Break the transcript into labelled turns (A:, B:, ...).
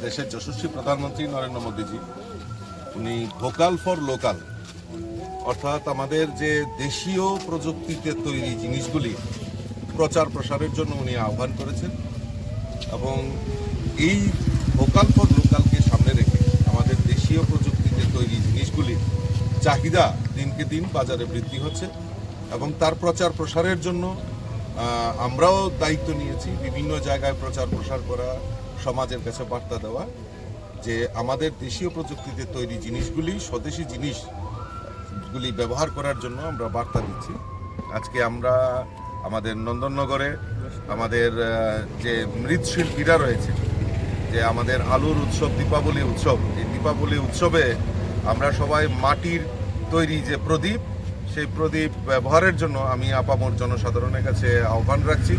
A: দেশের যশস্বী প্রধানমন্ত্রী নরেন্দ্র মোদীজি, উনি ভোকাল ফর লোকাল অর্থাৎ আমাদের যে দেশীয় প্রযুক্তিতে তৈরি জিনিসগুলি প্রচার প্রসারের জন্য উনি আহ্বান করেছেন এবং এই ভোকাল ফর লোকালকে সামনে রেখে আমাদের দেশীয় প্রযুক্তিতে তৈরি জিনিসগুলির চাহিদা দিনকে দিন বাজারে বৃদ্ধি হচ্ছে এবং তার প্রচার প্রসারের জন্য আমরাও দায়িত্ব নিয়েছি বিভিন্ন জায়গায় প্রচার প্রসার করা, সমাজের কাছে বার্তা দেওয়া যে আমাদের দেশীয় প্রযুক্তিতে তৈরি জিনিসগুলি, স্বদেশি জিনিসগুলি ব্যবহার করার জন্য আমরা বার্তা দিচ্ছি। আজকে আমরা আমাদের নন্দননগরে আমাদের যে মৃৎশিল্পীরা রয়েছে, যে আমাদের আলুর উৎসব, দীপাবলি উৎসব, এই দীপাবলি উৎসবে আমরা সবাই মাটির তৈরি যে প্রদীপ, সেই প্রদীপ ব্যবহারের জন্য আমি আপামর জনসাধারণের কাছে আহ্বান রাখছি।